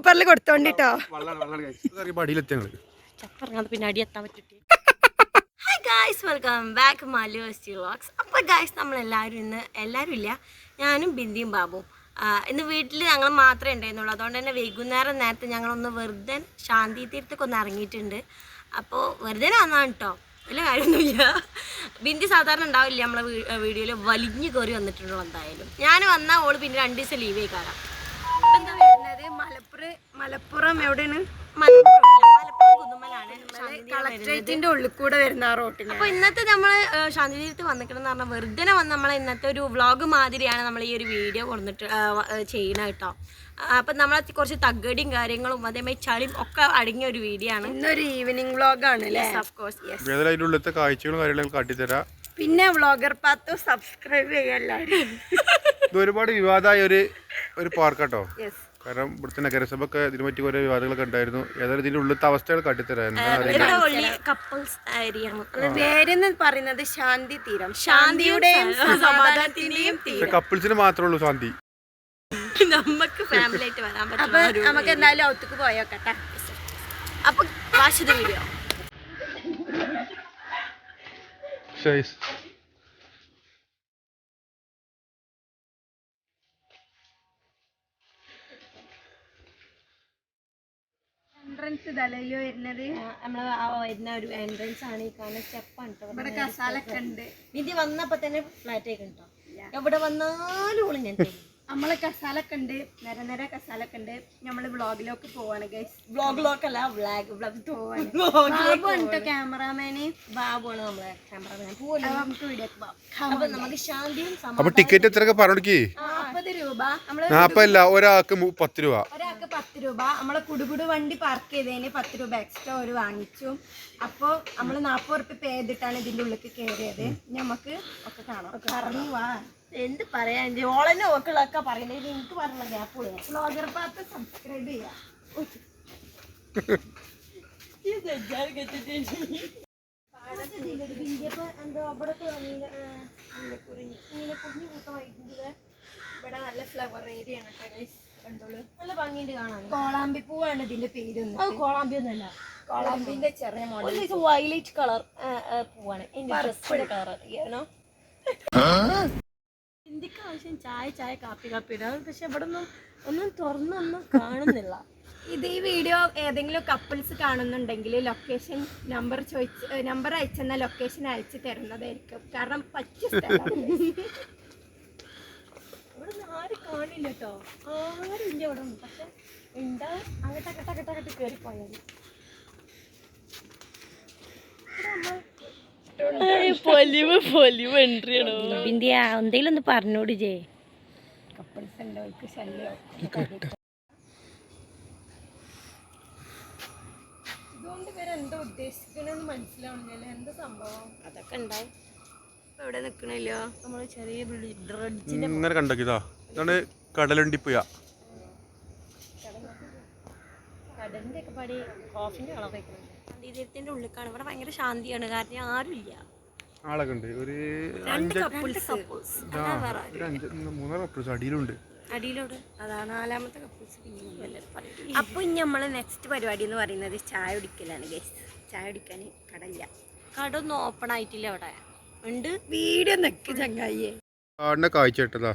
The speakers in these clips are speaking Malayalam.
സൂപ്പറിൽ കൊടുത്തോണ്ടിട്ടോ. ചപ്പറങ്ങാതെ പിന്നെ അടിയെത്താൻ പറ്റിട്ട് hi guys welcome back Malu S vlogs അപ്പോൾ ഗായ്സ് നമ്മളെല്ലാവരും ഇന്ന് എല്ലാവരും ഇല്ല. ഞാനും ബിന്ദിയും ബാബുവും. ഇന്ന് വീട്ടിൽ ഞങ്ങൾ മാത്രമേ ഉണ്ടായിരുന്നുള്ളൂ. അതുകൊണ്ട് തന്നെ വൈകുന്നേരം നേരത്തെ ഞങ്ങളൊന്ന് വെറുതെ ശാന്തി തീരത്തൊക്കെ ഒന്ന് ഇറങ്ങിയിട്ടുണ്ട്. അപ്പോൾ വെറുതെ വന്നാണ് കേട്ടോ വലിയ കാര്യമൊന്നുമില്ല. ബിന്ദി സാധാരണ ഉണ്ടാവില്ല നമ്മളെ വീഡിയോയിൽ വലിഞ്ഞു കയറി വന്നിട്ടുള്ളൂ എന്തായാലും. ഞാൻ വന്നാൽ ഓൾ പിന്നെ രണ്ട് ദിവസം ലീവ് ആയി മലപ്പുറം മലപ്പുറം എവിടെയാണ്. കളക്ട്രേറ്റിന്റെ ഉള്ളിൽ കൂടെ വരുന്ന ആ റോട്ടിന് അപ്പൊ ഇന്നത്തെ നമ്മൾ ശാന്തിതീരത്ത് വന്നിക്കണം പറഞ്ഞാൽ വെറുതെ വന്ന് നമ്മളെ ഇന്നത്തെ ഒരു വ്ളോഗ് മാതിരിയാണ് നമ്മൾ ഈ ഒരു വീഡിയോ കൊടുത്തിട്ട് ചെയ്യണ കേട്ടോ. അപ്പൊ നമ്മളെ കുറച്ച് തകടിയും കാര്യങ്ങളും അതേമാതിരി ചളിയും ഒക്കെ അടങ്ങിയ ഒരു വീഡിയോ ആണ്. ഇന്നൊരു ഈവനിങ് വ്ളോഗാണ് അല്ലേ? ഓഫ് കോഴ്സ് യെസ് ഏതായാലും അതിന്റെ കാഴ്ചകളും കാര്യങ്ങളും കാട്ടിത്തരാം. പിന്നെ വ്ളോഗർ പാത്തു സബ്സ്ക്രൈബ് ചെയ്യാൻ ഒരുപാട് വിവാദമായ ഒരു ഒരു പാർക്കാട്ടോ. യെസ് കാരണം ഇവിടുത്തെ നഗരസഭ ഒക്കെ ഇതിനെ പറ്റി കുറേ വിവാദങ്ങളൊക്കെ ഉണ്ടായിരുന്നു. ഏതായാലും ഇതിന്റെ ഉള്ളിലത്തെ അവസ്ഥകൾ കട്ടിത്തരായിരുന്നു കപ്പിൾസ് പേരെന്ന് പറയുന്നത് ശാന്തി തീരം. ശാന്തിയുടെയും ശാന്തിയുടെയും സമാധാനത്തിന്റെയും തീരം. കപ്പിൾസിന് മാത്രമേ ഉള്ളൂ ശാന്തി. നമുക്ക് ഫാമിലി ആയിട്ട് വരാൻ അപ്പൊ നമുക്ക് എന്തായാലും ഔത്തേക്ക് പോയോക്കട്ടെ അപ്പൊ വാശിത വീഡിയോ വരുന്നത്. വരുന്ന ഒരു എൻട്രൻസ് ആണ് ഈ കാണുന്ന സ്റ്റെപ്പാണ് ഇവിടെ കസാലൊക്കെ ഉണ്ട്. വന്നപ്പോ തന്നെ ഫ്ലാറ്റ് എവിടെ വന്നാലും ഓൾ ഞാൻ നമ്മളെ കസാലൊക്കെ ഉണ്ട്. നിര നിര കസാലൊക്കെ ഉണ്ട്. നമ്മൾ വ്ളോഗിലൊക്കെ പോവാണ് ഗൈസ് വ്ളോഗിലോക്കല്ല വ്ളാഗ് ബാബു ഉണ്ട് ക്യാമറാമാന്. ബാബുവാണ് നമ്മളെ ക്യാമറമാൻ പോവല്ലോ? നമുക്ക് വീഡിയോ അപ്പൊ നമുക്ക് ശാന്തിയും അപ്പൊ ടിക്കറ്റ് എത്രയൊക്കെ പറഞ്ഞു രൂപ. നമ്മൾ ഒരാൾക്ക് പത്ത് രൂപ. ഒരാൾക്ക് പത്ത് രൂപ. നമ്മളെ കുടുകുടു വണ്ടി പാർക്ക് ചെയ്തതിന് പത്ത് രൂപ എക്സ്ട്രാ ഒരു വാങ്ങിച്ചു. അപ്പോൾ നമ്മൾ നാപ്പത് ഉറുപ്പ് പേ ചെയ്തിട്ടാണ് ഇതിന്റെ ഉള്ളിലേക്ക് കയറിയത് നമുക്ക് ഒക്കെ കാണാം. പറഞ്ഞു വാ. എന്ത് പറയാ എന്റെ ഓളന്നെ ഓക്കളൊക്കെ പറയുന്നത് എനിക്ക് പറഞ്ഞ ഗ്യാപ്പ് പാത്ത് സബ്സ്ക്രൈബ് ചെയ്യാം. ഇവിടെ നല്ല ഫ്ലവർ ഏരിയ ആണ് കേട്ടോ guys. കണ്ടോളൂ നല്ല ഭംഗിയുണ്ട് കാണാൻ കോളാമ്പി പൂവാണ് ഇതിന്റെ പേര് അത് കോളാമ്പി ഒന്നല്ല. കോളാമ്പിന്റെ ചെറിയ മോഡൽ. വയലറ്റ് കളർ പൂവാണ്. എന്റെ ഡ്രസ്സിന്റെ കളർ ഇന്ത്യയ്ക്ക് ആവശ്യം ചായ ചായ കാപ്പി കാപ്പി ഇടാം. പക്ഷെ ഇവിടെ ഒന്നും ഒന്നും തുറന്നൊന്നും കാണുന്നില്ല. ഇത് ഈ വീഡിയോ ഏതെങ്കിലും കപ്പിൾസ് കാണുന്നുണ്ടെങ്കിൽ ലൊക്കേഷൻ നമ്പർ ചോദിച്ച് നമ്പർ അയച്ചെന്ന ലൊക്കേഷൻ അയച്ചു തരുന്നതായിരിക്കും. കാരണം പറ്റിയ സ്ഥലമാണ്. ഇവിടെ നിന്ന് ആരും കാണില്ല കേട്ടോ. ആരും ഇല്ല ഇവിടെ ഒന്നും. പക്ഷെ ഉണ്ടാ അങ്ങോട്ട് അങ്ങോട്ട് അങ്ങോട്ട് അങ്ങോട്ട് കയറി പോയാൽ പൊലിവ് പൊലിവ് എൻട്രി ആണോ? ബിന്ദിയ എന്തെങ്കിലും ഒന്ന് പറഞ്ഞോട് ജേ. കപ്പിൾസ് ഉണ്ട് ശല്യം എന്താ ഉദ്ദേശിക്കണെന്ന് മനസ്സിലാവുന്നില്ല എന്താ സംഭവം? അതൊക്കെ ഉണ്ടാവും. ഇവിടെ നിക്കണില്ല? നമ്മൾ ചെറിയ കണ്ടോക്കിതാ ഇതാണ് കടലിന്റെ ഒക്കെ പടി കോഫിന്റെ കളർ വയ്ക്കുന്നുണ്ട് ഉള്ളിക്കാണ്. ഇവിടെ ഭയങ്കര ശാന്തിയാണ്. കാരണം ആരും ഇല്ല. ആളൊക്കെ ഉണ്ട് ഒരു രണ്ട് കപ്പിൾസ് മൂന്നാറ് കപ്പിൾസ് അടിയിലുണ്ട്. അടിയിലോട് അതാണ് നാലാമത്തെ കപ്പിൾസ് പറയും. അപ്പൊ ഇനി നമ്മളെ നെക്സ്റ്റ് പരിപാടി എന്ന് പറയുന്നത് ചായ കുടിക്കലാണ് ഗൈസ് ചായ കുടിക്കാൻ കടല്ല കട ഒന്നും ഓപ്പൺ ആയിട്ടില്ല അവിടെ ഉണ്ട്. വീഡിയോ നിക്ക് ചങ്ങായിയെ. കാടിന്റെ കാഴ്ച കേട്ടതാ.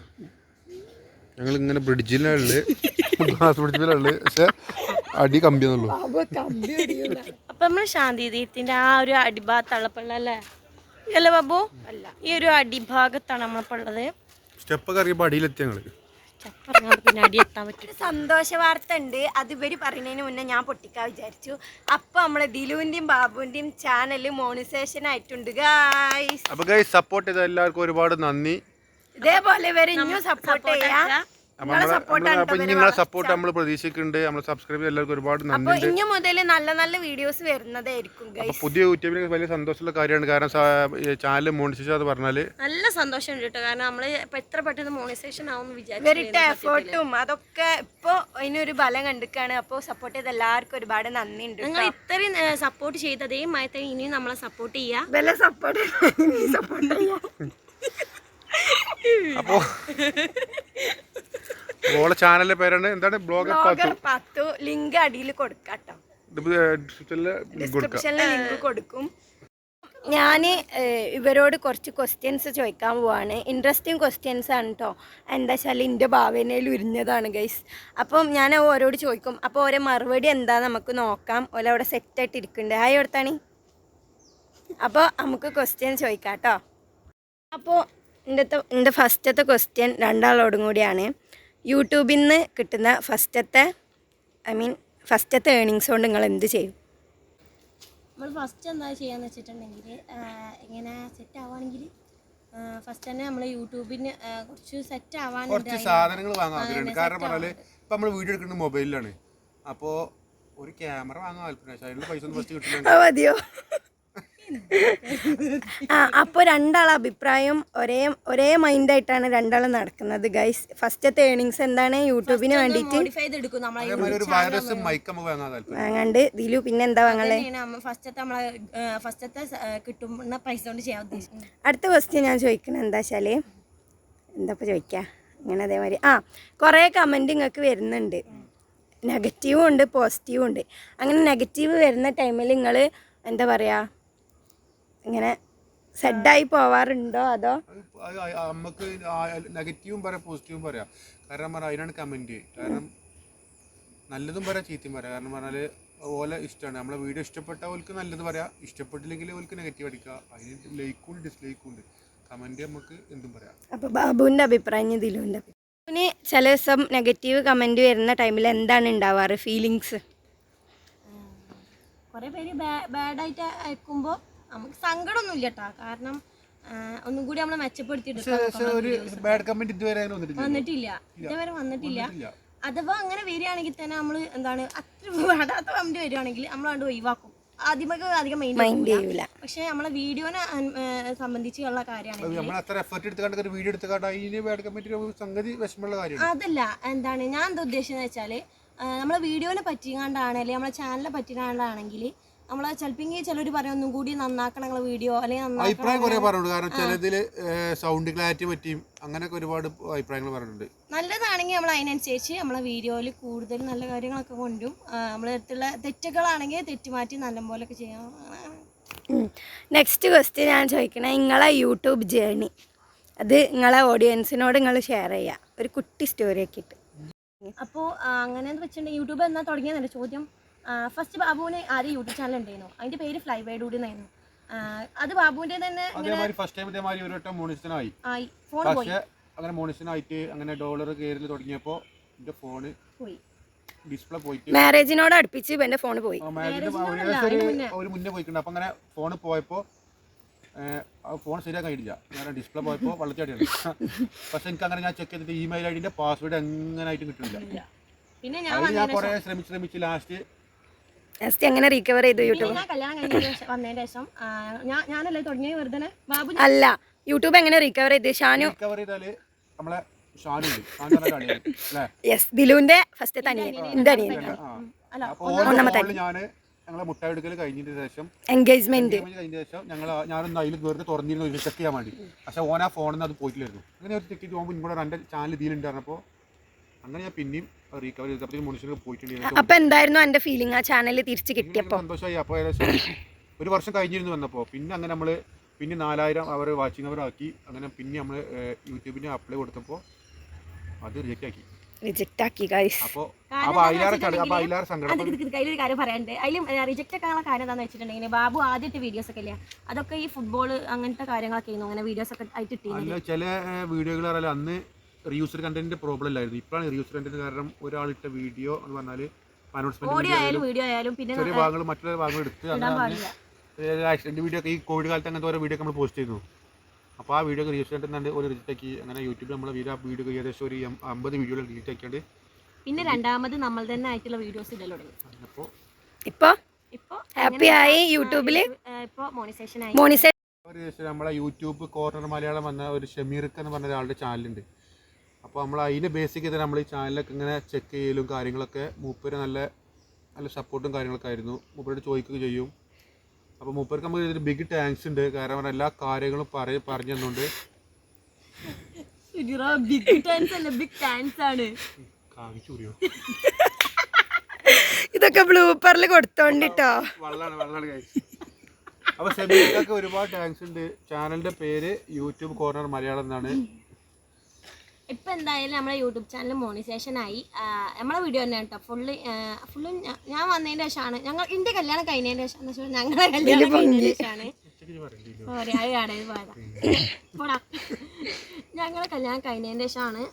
ഞങ്ങൾ ഇങ്ങനെ ബ്രിഡ്ജിലുള്ളത് ഗ്ലാസ് ബ്രിഡ്ജിലുള്ളത് പക്ഷെ അടി കമ്പിയെന്നുള്ളൂ. അപ്പൊ നമ്മൾ ശാന്തി തീരത്തിന്റെ ആ ഒരു അടിഭാഗത്തുള്ളപ്പുള്ള അല്ലേ അല്ലേ ബാബു? അല്ല. ഈ ഒരു അടിഭാഗത്താണ് നമ്മളപ്പുള്ളത് സ്റ്റെപ്പൊക്കെ അറിയുമ്പോ അടിയിലെത്തി ഞങ്ങൾ. പിന്നെ എത്താൻ പറ്റും. സന്തോഷ വാർത്ത ഉണ്ട് അത് ഇവർ പറയുന്നതിന് മുന്നേ ഞാൻ പൊട്ടിക്കാൻ വിചാരിച്ചു. അപ്പൊ നമ്മളെ ദിലുവിന്റെയും ബാബുവിന്റെയും ചാനൽ മോണിസേഷൻ ആയിട്ടുണ്ട് ഗായ്സ് അപ്പൊ ഗൈസ് സപ്പോർട്ട് ചെയ്ത എല്ലാവർക്കും ഒരുപാട് നന്ദി. ഇതേപോലെ ഇവരെ ഇനിയും സപ്പോർട്ട് ചെയ്യാം. നിങ്ങളെ സപ്പോർട്ട് നമ്മൾ പ്രതീക്ഷിക്കുന്നുണ്ട് നമ്മൾ സബ്സ്ക്രൈബ് എല്ലാവർക്കും ഒരുപാട് നന്ദി ഇനി മുതൽ നല്ല നല്ല വീഡിയോസ് വരുന്നതായിരിക്കും പുതിയ യൂട്യൂബിന് വലിയ സന്തോഷമുള്ള കാര്യമാണ്. കാരണം ചാനൽ മോണിസേഷൻ അത് പറഞ്ഞാൽ നല്ല സന്തോഷമുണ്ട് കേട്ടോ കാരണം നമ്മൾ ഇപ്പൊ എത്ര പെട്ടെന്ന് മോണിസേഷൻ ആവും വിചാരിച്ചു എഫേർട്ടും അതൊക്കെ ഇപ്പൊ അതിനൊരു ബലം കണ്ടിക്കാണ്. അപ്പോൾ സപ്പോർട്ട് ചെയ്ത എല്ലാവർക്കും ഒരുപാട് നന്ദി ഉണ്ട് നിങ്ങൾ ഇത്രയും സപ്പോർട്ട് ചെയ്ത് അതേമായി തന്നെ ഇനിയും നമ്മളെ സപ്പോർട്ട് ചെയ്യാ. ബല സപ്പോർട്ട് സപ്പോർട്ട് ചെയ്യാം. അപ്പോ ഓളെ ചാനലിന്റെ പേരാണ് എന്താണ്? ബ്ലോഗർ ബ്ലോഗർ പത്തു ലിങ്ക് അടിയിൽ കൊടുക്കാട്ടോ ലിങ്ക് കൊടുക്കും. ഞാൻ ഇവരോട് കുറച്ച് ക്വസ്റ്റ്യൻസ് ചോദിക്കാൻ പോവാണ്. ഇൻട്രസ്റ്റിംഗ് ക്വസ്റ്റ്യൻസ് ആണ് കേട്ടോ എന്താ വെച്ചാൽ എന്റെ ഭാവനയിൽ ഉരിഞ്ഞതാണ് ഗൈസ് അപ്പം ഞാൻ ഓരോട് ചോദിക്കും. അപ്പോൾ ഓരോ മറുപടി എന്താ നമുക്ക് നോക്കാം. ഓല അവിടെ സെറ്റായിട്ട് ഇരിക്കുന്നുണ്ട് ഹായ് കൊടുത്താണി അപ്പോൾ നമുക്ക് ക്വസ്റ്റ്യൻ ചോദിക്കാം കേട്ടോ അപ്പോൾ എന്റെ എന്റെ ഫസ്റ്റത്തെ ക്വസ്റ്റ്യൻ രണ്ടാളോടും കൂടിയാണ്. യൂട്യൂബിൽ നിന്ന് കിട്ടുന്ന ഫസ്റ്റത്തെ ഐ മീൻ ഫസ്റ്റത്തെ ഏണിങ്സ് കൊണ്ട് നിങ്ങൾ എന്ത് ചെയ്യും? നമ്മൾ ഫസ്റ്റ് എന്താ ചെയ്യാന്ന് വെച്ചിട്ടുണ്ടെങ്കിൽ ഇങ്ങനെ സെറ്റ് ആവുകയാണെങ്കിൽ ഫസ്റ്റ് തന്നെ നമ്മൾ യൂട്യൂബിന് കുറച്ച് സെറ്റ് ആവാൻ കുറച്ച് സാധനങ്ങൾ വാങ്ങാൻ ആഗ്രഹമുണ്ട്. കാരണം പറഞ്ഞാൽ ഇപ്പം നമ്മൾ വീഡിയോ എടുക്കുന്നത് മൊബൈലിലാണ് അപ്പോൾ ഒരു ക്യാമറ വാങ്ങാൻ താല്പര്യം പക്ഷേ അതിനുള്ള പൈസ ഒന്നും ഫസ്റ്റ് കിട്ടില്ല? അത് മതിയോ? ആ അപ്പോൾ രണ്ടാളെ അഭിപ്രായം ഒരേ ഒരേ മൈൻഡായിട്ടാണ് രണ്ടാളും നടക്കുന്നത് ഗൈസ് ഫസ്റ്റത്തെ ഏണിങ്സ് എന്താണ്? യൂട്യൂബിന് വേണ്ടിയിട്ട്. വാങ്ങാണ്ട്. ദിലു പിന്നെ എന്താ ഉദ്ദേശിക്കുന്നത്. അടുത്ത ക്വസ്റ്റ്യൻ ഞാൻ ചോദിക്കുന്നത് എന്താ വെച്ചാൽ എന്താ ഇപ്പോൾ ചോദിക്കുക ഇങ്ങനെ അതേമാതിരി. ആ കുറേ കമന്റ് നിങ്ങൾക്ക് വരുന്നുണ്ട്. നെഗറ്റീവും ഉണ്ട് പോസിറ്റീവും ഉണ്ട്. അങ്ങനെ നെഗറ്റീവ് വരുന്ന ടൈമിൽ നിങ്ങൾ എന്താ പറയുക ഇങ്ങനെ സെഡായി പോവാറുണ്ടോ അതോ? നമുക്ക് നെഗറ്റീവും പറയാം പോസിറ്റീവും പറയാം. കാരണം പറഞ്ഞാൽ അതിനാണ് കമന്റ് കാരണം നല്ലതും പറയാം ചീത്തയും പറയാം. കാരണം പറഞ്ഞാൽ ഓലെ ഇഷ്ടമാണ് നമ്മളെ വീഡിയോ ഇഷ്ടപ്പെട്ട ഓൽക്ക് നല്ലത് പറയാം. ഇഷ്ടപ്പെട്ടില്ലെങ്കിൽ ഓൽക്ക് നെഗറ്റീവ് അടിക്കുക. അതിന് ലൈക്കും ഡിസ്ലൈക്കും ഉണ്ട്. കമന്റ് നമുക്ക് എന്തും പറയാം. അപ്പോൾ ബാബുവിന്റെ അഭിപ്രായം ദിലുവിന്റെ ബാബുവിന് ചില ദിവസം നെഗറ്റീവ് കമന്റ് വരുന്ന ടൈമിൽ എന്താണ് ഉണ്ടാവാറ് ഫീലിങ്സ് കുറേ പേര് ബാഡായിട്ട് അയക്കുമ്പോൾ നമുക്ക് സങ്കടമൊന്നുമില്ല കേട്ടോ കാരണം ഒന്നും കൂടി നമ്മളെ മെച്ചപ്പെടുത്തിയിട്ട് വന്നിട്ടില്ല. വന്നിട്ടില്ല. ഇതുവരെ വന്നിട്ടില്ല. അഥവാ അങ്ങനെ വരികയാണെങ്കിൽ തന്നെ നമ്മൾ എന്താണ് അത്ര വേണ്ടാത്ത കമന്റ് വരികയാണെങ്കിൽ നമ്മൾ അത് ഒഴിവാക്കും. ആദ്യമൊക്കെ അധികം മൈൻഡ് മൈൻഡ് ചെയ്യൂല. പക്ഷെ നമ്മളെ വീഡിയോനെ സംബന്ധിച്ചുള്ള കാര്യമാണ്. അതല്ല എന്താണ് ഞാൻ എന്താ ഉദ്ദേശിച്ചത് വെച്ചാൽ നമ്മളെ വീഡിയോനെ പറ്റി കണ്ടാണെങ്കിൽ നമ്മളെ ചാനലിനെ പറ്റിക്കാണ്ടാണെങ്കിൽ നമ്മളെ ചിലപ്പോൾ ചിലർ പറയും ഒന്നും കൂടി നന്നാക്കണം നിങ്ങളെ വീഡിയോ അല്ലെങ്കിൽ അഭിപ്രായം കുറെ പറഞ്ഞിട്ടുണ്ട്. കാരണം ചിലതിൽ സൗണ്ട് ക്ലാരിറ്റി പറ്റിയും അങ്ങനെയൊക്കെ ഒരുപാട് അഭിപ്രായങ്ങൾ പറഞ്ഞിട്ടുണ്ട്. നല്ലതാണെങ്കിൽ നമ്മൾ അതിനനുസരിച്ച് നമ്മളെ വീഡിയോയിൽ കൂടുതൽ നല്ല കാര്യങ്ങളൊക്കെ കൊണ്ടും നമ്മളെ അടുത്തുള്ള തെറ്റുകളാണെങ്കിൽ തെറ്റ് മാറ്റി നല്ലപോലൊക്കെ ചെയ്യാം. നെക്സ്റ്റ് ക്വസ്റ്റ്യൻ ഞാൻ ചോദിക്കണേ നിങ്ങളെ യൂട്യൂബ് ജേണി അത് നിങ്ങളെ ഓഡിയൻസിനോട് നിങ്ങൾ ഷെയർ ചെയ്യുക ഒരു കുട്ടി സ്റ്റോറി ഒക്കെ ഇട്ട്. അപ്പോൾ അങ്ങനെ വെച്ചിട്ടുണ്ടെങ്കിൽ യൂട്യൂബ് എന്നാ തുടങ്ങിയതല്ലേ ചോദ്യം? ഫസ്റ്റ് ബാബുവിന് ആദ്യം യൂട്യൂബ് ചാനൽ ഉണ്ടായിരുന്നു. അതിന്റെ പേര് ഫ്ലൈ വൈ ഡൂഡ് എന്നായിരുന്നു. അത് ബാബുവിന്റെ തന്നെ അതേമാതിരി ഫസ്റ്റ് ടൈം ഇതേമാതിരി ഒരു വട്ടം മോണിസ്റ്റനായി ആയി. ഫോൺ പോയി. പക്ഷെ അങ്ങനെ മോണിസ്റ്റനായിട്ട് അങ്ങനെ ഡോളർ കയറി തുടങ്ങിയപ്പോൾ എന്റെ ഫോണ് പോയി. ഡിസ്പ്ലേ പോയിട്ട് മാരേജിനോട് അടുപ്പിച്ച് എന്റെ ഫോൺ പോയി. ഒരു മുന്നേ. പോയിട്ടുണ്ട്. അപ്പൊ അങ്ങനെ ഫോൺ പോയപ്പോൾ ഫോൺ ശരിയാക്കാൻ കഴിയില്ല. ഞാൻ ഡിസ്പ്ലേ പോയപ്പോൾ വെള്ളച്ചാടിയാണ്. പക്ഷെ എനിക്ക് അങ്ങനെ ഞാൻ ചെക്ക് ചെയ്തിട്ട് ഇമെയിൽ ഐഡിന്റെ പാസ്വേഡ് എങ്ങനെ ആയിട്ട് കിട്ടുന്നില്ല. പിന്നെ ഞാൻ കുറേ ശ്രമിച്ച് ശ്രമിച്ച് ലാസ്റ്റ് നെക്സ്റ്റ് എങ്ങനെ റിക്കവർ ചെയ്തു യൂട്യൂബ്? വന്നതിന് ശേഷം ഞാനല്ലേ തുടങ്ങിയ വെറുതെ ബാബു അല്ല യൂട്യൂബ് എങ്ങനെ റിക്കവർ ചെയ്ത്? ഷാനു റിക്കവർ ചെയ്താൽ നമ്മളെ യെസ് ദിലുവിന്റെ ഫസ്റ്റ് തനിയൻ അനിയൻ അല്ല? ഞാൻ ഞങ്ങളെ മുട്ടായി എടുക്കൽ കഴിഞ്ഞതിന് ശേഷം എൻഗേജ്മെന്റ് കഴിഞ്ഞ കഴിഞ്ഞ ശേഷം ഞങ്ങൾ ഞാനൊന്ന് അതിൽ വെറുതെ തുറന്നിരുന്നു ഒരു ചെക്ക് ചെയ്യാൻ വേണ്ടി. പക്ഷെ ഓൻ ആ ഫോണിൽ നിന്ന് അത് പോയിട്ടില്ലായിരുന്നു. അങ്ങനെ ഒരു ചെക്ക് ചെയ്ത് പോകുമ്പോൾ ഇങ്ങോട്ട് രണ്ട് ചാനൽ ഇതിലുണ്ട് പറഞ്ഞപ്പോൾ അങ്ങനെ ഞാൻ പിന്നെയും റീകവർ ചെയ്തപ്പോഴത്തേക്കും മനുഷ്യർക്ക് പോയിട്ടുണ്ട്. അപ്പൊ എന്തായിരുന്നു എന്റെ ഫീലിംഗ് ആ ചാനൽ തിരിച്ചു കിട്ടിയപ്പോ? സന്തോഷമായി. അപ്പോൾ ഏകദേശം ഒരു വർഷം കഴിഞ്ഞിരുന്നു വന്നപ്പോൾ പിന്നെ അങ്ങനെ നമ്മൾ പിന്നെ നാലായിരം അവർ വാച്ചിങ് അവർ ആക്കി. അങ്ങനെ പിന്നെ നമ്മൾ യൂട്യൂബിന് അപ്ലൈ കൊടുത്തപ്പോൾ അത് റിജക്റ്റ് ആക്കി. റിജക്റ്റ് ആക്കി ഗൈസ് അപ്പോൾ അതിലൊരു കാര്യം പറയാനുണ്ട്. അതിലും റിജക്റ്റ് ആക്കാനുള്ള കാര്യം എന്താണെന്ന് വെച്ചിട്ടുണ്ടെങ്കിൽ ബാബു ആദ്യത്തെ വീഡിയോസ് ഒക്കെ ഇല്ലേ? അതൊക്കെ ഈ ഫുട്ബോൾ അങ്ങനത്തെ കാര്യങ്ങളൊക്കെ അങ്ങനെ വീഡിയോസ് ഒക്കെ ആയിട്ട് ചില വീഡിയോകൾ അന്ന് റീയൂസർ കണ്ടന്റിന്റെ പ്രോബ്ലം ഇല്ലായിരുന്നു ഇപ്പോഴാണ് റീയൂസ്ഡ് കണ്ടന്റ് കാരണം ഒരാളിട്ട വീഡിയോ എന്ന് പറഞ്ഞാൽ അനൗൺസ്മെന്റ് ആയാലും വീഡിയോ ആയാലും പിന്നെ ചെറിയ ഭാഗങ്ങൾ മറ്റുള്ള ഭാഗങ്ങൾ എടുത്ത് ആക്സിഡന്റ് വീഡിയോ ഒക്കെ ഈ കോവിഡ് കാലത്ത് അങ്ങനത്തെ ഓരോ വീഡിയോ നമ്മൾ പോസ്റ്റ് ചെയ്യുന്നു അപ്പോൾ ആ വീഡിയോ റീയൂസർ കണ്ടന്റ് ഒരു റിജക്റ്റ് ആക്കി. അങ്ങനെ യൂട്യൂബിൽ നമ്മൾ വീഡിയോ വീഡിയോ ഏകദേശം ഒരു അമ്പത് വീഡിയോകൾ ഡിലീറ്റ് ആക്കിയാണ്ട് പിന്നെ രണ്ടാമത് നമ്മൾ തന്നെ ആയിട്ടുള്ള വീഡിയോസ് തുടങ്ങി. അപ്പോൾ ഇപ്പൊ ഇപ്പോൾ ഹാപ്പി ആയി യൂട്യൂബിൽ ഇപ്പോൾ മോണിസേഷൻ ആയി. മോണിസേ ഒരു നമ്മളെ യൂട്യൂബ് കോർണർ മലയാളം വന്ന ഒരു ഷമീർക്ക് എന്ന് പറഞ്ഞ ഒരാളുടെ ചാനലുണ്ട് അപ്പോൾ നമ്മൾ അതിനെ ബേസിക് തന്നെ നമ്മൾ ഈ ചാനലൊക്കെ ഇങ്ങനെ ചെക്ക് ചെയ്യലും കാര്യങ്ങളൊക്കെ മൂപ്പര് നല്ല നല്ല സപ്പോർട്ടും കാര്യങ്ങളൊക്കെ ആയിരുന്നു. മൂപ്പരോട് ചോദിക്കുകയും ചെയ്യും. അപ്പോൾ മൂപ്പർക്ക് നമുക്ക് ഇതിന് ബിഗ് ടാങ്ക്സ് ഉണ്ട്. കാരണം അവർ എല്ലാ കാര്യങ്ങളും പറയ പറഞ്ഞു തന്നുകൊണ്ട് ബിഗ് ടാങ്ക്സ് അല്ല ബിഗ് ടാങ്ക്സ് ആണ്. ഇതൊക്കെ ബ്ലൂപ്പറിൽ കൊടുത്തോണ്ടിട്ടോ. വള്ളാണ് വള്ളാണ് കഴിച്ചു അപ്പൊ സെബിയൊക്കെ ഒരുപാട് ടാങ്ക്സ് ഉണ്ട്. ചാനലിന്റെ പേര് യൂട്യൂബ് കോർണർ മലയാളം എന്നാണ്. ഇപ്പൊ എന്തായാലും നമ്മുടെ യൂട്യൂബ് ചാനൽ മോണിസേഷൻ ആയി. നമ്മളെ വീഡിയോ തന്നെ കേട്ടോ. ഫുള്ള് ഫുള്ള് ഞാൻ വന്നതിന്റെ ശേഷമാണ്. ഞങ്ങൾ എന്റെ കല്യാണം കഴിഞ്ഞതിന്റെ ശേഷം എന്ന് വെച്ചാൽ ഞങ്ങളെ കല്യാണം കഴിഞ്ഞതിന്റെ ശേഷമാണ്. ഞങ്ങളെ കല്യാണം കഴിഞ്ഞതിന്റെ ശേഷമാണ്.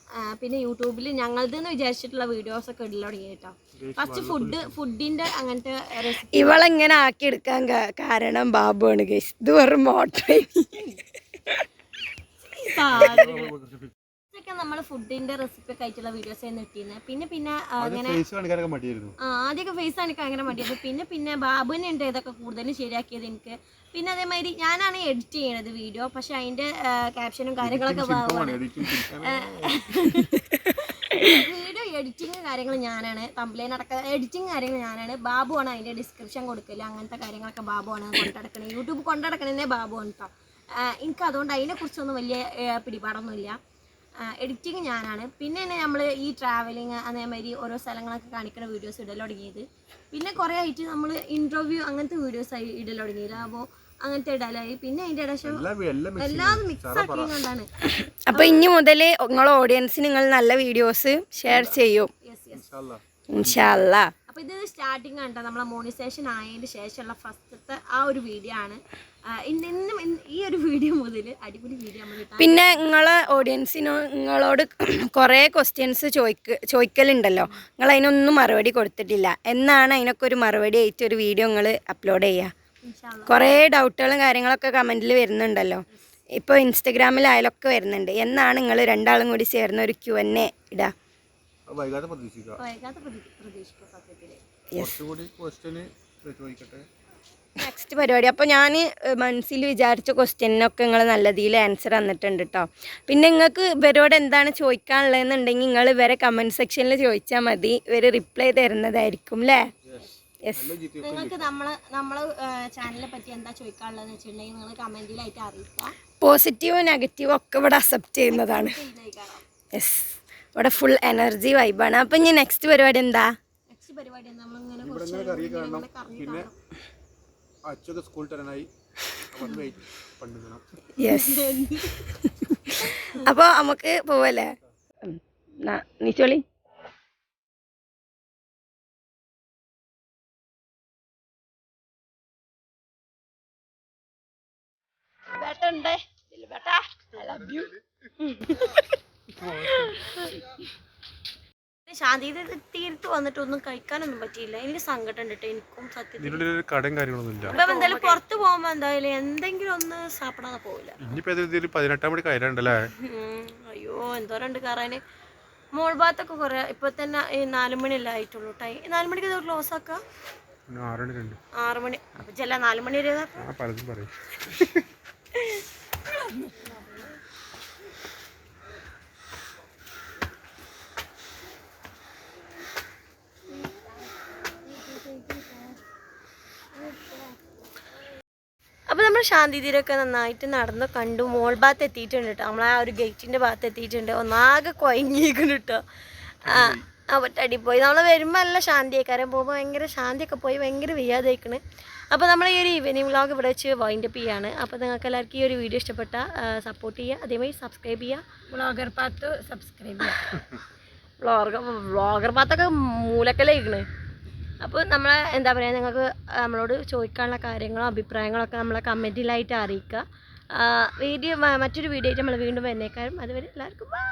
പിന്നെ യൂട്യൂബിൽ ഞങ്ങളതെന്ന് വിചാരിച്ചിട്ടുള്ള വീഡിയോസ് ഒക്കെ ഇടൽ തുടങ്ങി കേട്ടോ. ഫസ്റ്റ് ഫുഡ് ഫുഡിന്റെ അങ്ങനത്തെ റെസിപ്പി ഇവളെങ്ങനെ ആക്കി എടുക്കാൻ കാരണം ബാബു ഗൈസ് ഇത് വെറും മോട്ടോ നമ്മൾ ഫുഡിന്റെ റെസിപ്പി ഒക്കെ ആയിട്ടുള്ള വീഡിയോസ് ആയിരുന്നു ഇട്ടിരുന്നത് പിന്നെ പിന്നെ അങ്ങനെ ആദ്യമൊക്കെ ഫേസ് കാണിക്കാൻ അങ്ങനെ മടിയായിരുന്നു. മടിയത് പിന്നെ പിന്നെ ബാബുവിനെ ഉണ്ട് ഇതൊക്കെ കൂടുതലും ശരിയാക്കിയത് എനിക്ക്. പിന്നെ അതേമാതിരി ഞാനാണ് എഡിറ്റ് ചെയ്യണത് വീഡിയോ പക്ഷെ അതിന്റെ ക്യാപ്ഷനും കാര്യങ്ങളൊക്കെ ബാബുവാണ്. എഡിറ്റിംഗ് വീഡിയോ എഡിറ്റിങ് കാര്യങ്ങൾ ഞാനാണ് കംപ്ലൈൻ അടക്കം എഡിറ്റിംഗ് കാര്യങ്ങൾ ഞാനാണ്. ബാബു ആണ് അതിന്റെ ഡിസ്ക്രിപ്ഷൻ കൊടുക്കൽ അങ്ങനത്തെ കാര്യങ്ങളൊക്കെ ബാബുവാണ് കൊണ്ടടക്കണത്. യൂട്യൂബ് കൊണ്ടടക്കണേ ആണ് കേട്ടോ എനിക്ക് അതുകൊണ്ട് അതിനെ കുറിച്ചൊന്നും വലിയ പിടിപാടൊന്നുമില്ല. എഡിറ്റിങ് ഞാനാണ്. പിന്നെ തന്നെ നമ്മൾ ഈ ട്രാവലിങ് അതേമാതിരി ഓരോ സ്ഥലങ്ങളൊക്കെ കാണിക്കുന്ന വീഡിയോസ് ഇടൽ തുടങ്ങിയത്. പിന്നെ കുറേ ആയിട്ട് നമ്മൾ ഇന്റർവ്യൂ അങ്ങനത്തെ വീഡിയോസ് ആയി ഇടൽ തുടങ്ങിയത്. അപ്പോൾ അങ്ങനത്തെ ഇടലായി. പിന്നെ അതിന്റെ ഇടശം എല്ലാം എല്ലാം മിക്സ് ആക്കിക്കൊണ്ടാണ് അപ്പോൾ അപ്പൊ ഇനി മുതൽ നിങ്ങൾ ഓഡിയൻസിന് നിങ്ങൾ നല്ല വീഡിയോസ് ഷെയർ ചെയ്യും. ഇൻഷാല്ലാ. ഇൻഷാല്ല അപ്പൊ ഇത് സ്റ്റാർട്ടിങ് ആണ് ട്ടോ നമ്മളെ മോണിസേഷൻ ആയതിന് ശേഷമുള്ള ഫസ്റ്റത്തെ ആ ഒരു വീഡിയോ ആണ്. ഇന്നും ഈ ഒരു വീഡിയോ മുതൽ അടിപൊളി വീഡിയോ പിന്നെ നിങ്ങളെ ഓഡിയൻസിനോ നിങ്ങളോട് കുറേ ക്വസ്റ്റ്യൻസ് ചോദിക്ക ചോദിക്കലുണ്ടല്ലോ നിങ്ങൾ അതിനൊന്നും മറുപടി കൊടുത്തിട്ടില്ല. എന്നാണ് അതിനൊക്കെ ഒരു മറുപടി ആയിട്ട് ഒരു വീഡിയോ നിങ്ങൾ അപ്ലോഡ് ചെയ്യുക. കുറേ ഡൗട്ടുകളും കാര്യങ്ങളൊക്കെ കമന്റിൽ വരുന്നുണ്ടല്ലോ. ഇപ്പോൾ ഇൻസ്റ്റഗ്രാമിലായാലൊക്കെ വരുന്നുണ്ട്. എന്നാണ് നിങ്ങൾ രണ്ടാളും കൂടി ചേർന്ന് ഒരു ക്യു എൻ എ ഇടുക വൈകാതെ പ്രതീക്ഷിക്കാം. വൈകാതെ പ്രതി- പ്രതീക്ഷിക്കും സത്യത്തിൽ. കുറച്ചുകൂടി ക്വസ്റ്റ്യന് ചോദിക്കട്ടെ നെക്സ്റ്റ് പരിപാടി. അപ്പോൾ ഞാൻ മനസ്സിൽ വിചാരിച്ച ക്വസ്റ്റ്യനൊക്കെ നിങ്ങൾ നല്ല രീതിയിൽ ആൻസർ തന്നിട്ടുണ്ട് കേട്ടോ പിന്നെ നിങ്ങൾക്ക് ഇവരോട് എന്താണ് ചോദിക്കാനുള്ളതെന്നുണ്ടെങ്കിൽ നിങ്ങൾ ഇവരെ കമന്റ് സെക്ഷനിൽ ചോദിച്ചാൽ മതി. ഇവർ റിപ്ലൈ തരുന്നതായിരിക്കും അല്ലേ യെസ് നിങ്ങൾക്ക് നമ്മളെ നമ്മളെ ചാനലിനെ പറ്റി എന്താ ചോദിക്കാനുള്ളതെന്ന് വെച്ചിട്ടുണ്ടെങ്കിൽ നിങ്ങൾ കമന്റിലായിട്ട് അറിയിക്കുക. പോസിറ്റീവും നെഗറ്റീവും ഒക്കെ ഇവിടെ അക്സെപ്റ്റ് ചെയ്യുന്നതാണ്. യെസ് ഇവിടെ ഫുൾ എനർജി വൈബാണ് അപ്പം ഇനി നെക്സ്റ്റ് പരിപാടി എന്താ? നെക്സ്റ്റ് പരിപാടി പോവല്ലേ? നീച്ചോളി. കുറച്ച് ബേട്ടാ കറി ലവ് യു ലവ് അപ്പൊ അത് വെയിറ്റ് പണ്ടുങ്ങണം യെസ് അപ്പോൾ നമുക്ക് പോവല്ലേ ഉം. ന- നീച്ചോളി ശാന്തി തീർത്ത് വന്നിട്ട് ഒന്നും കഴിക്കാനൊന്നും പറ്റിയില്ല. എനിക്ക് സങ്കടം ഉണ്ട് എനിക്കും സത്യത്തിൽ. പുറത്ത് പോകുമ്പോ എന്തായാലും എന്തെങ്കിലും ഒന്ന് സാപ്പിടാതെ പോവില്ല. പതിനെട്ടാം മണി കയറണ്ടല്ലേ. അയ്യോ എന്തോരണ്ട് കയറാന് മോൾ ഭാഗത്തൊക്കെ കുറെ ഇപ്പൊ തന്നെ ഈ നാല് മണിയല്ലേ ആയിട്ടുള്ളൂ ടൈം നാലുമണിക്ക് ഇത് ക്ലോസ് ആക്കാം? പിന്നെ ആറണി രണ്ട്. ആറ് മണി. അപ്പൊ ചെല്ല നാലുമണി വരെ പലതും പറയും. ശാന്തി തീരൊക്കെ നന്നായിട്ട് നടന്ന് കണ്ടു. മോൾ ഭാഗത്ത് എത്തിയിട്ടുണ്ട് കേട്ടോ നമ്മളെ ആ ഒരു ഗേറ്റിന്റെ ഭാഗത്ത് എത്തിയിട്ടുണ്ട്. ഒന്നാകെ കൊയങ്ങിയിരിക്കുന്നു കേട്ടോ ആ ഒറ്റടി പോയി. നമ്മൾ വരുമ്പോൾ നല്ല ശാന്തിയായിക്കാരം പോകുമ്പോൾ ഭയങ്കര ശാന്തിയൊക്കെ പോയി. ഭയങ്കര വയ്യാതായിക്കണ് അപ്പോൾ നമ്മൾ ഈ ഒരു ഈവനിങ് വ്ലോഗ് ഇവിടെ വെച്ച് വൈൻഡ് അപ്പ് ചെയ്യാണ്. അപ്പോൾ നിങ്ങൾക്ക് എല്ലാവർക്കും ഈ ഒരു വീഡിയോ ഇഷ്ടപ്പെട്ട സപ്പോർട്ട് ചെയ്യുക. അതേമാതിരി സബ്സ്ക്രൈബ് ചെയ്യുക. ബ്ലോഗർ പാത്ത് സബ്സ്ക്രൈബ് ചെയ്യാം വ്ലോഗർ വ്ളോഗർ പാത്തൊക്കെ മൂലക്കലായിക്കണ് അപ്പോൾ നമ്മളെ എന്താ പറയുക നിങ്ങൾക്ക് നമ്മളോട് ചോദിക്കാനുള്ള കാര്യങ്ങളോ അഭിപ്രായങ്ങളോ ഒക്കെ നമ്മളെ കമന്റിലായിട്ട് അറിയിക്കുക. വീഡിയോ മറ്റൊരു വീഡിയോ ആയിട്ട് നമ്മൾ വീണ്ടും വരുന്നേക്കാരും അതുവരെ എല്ലാവർക്കും ബൈ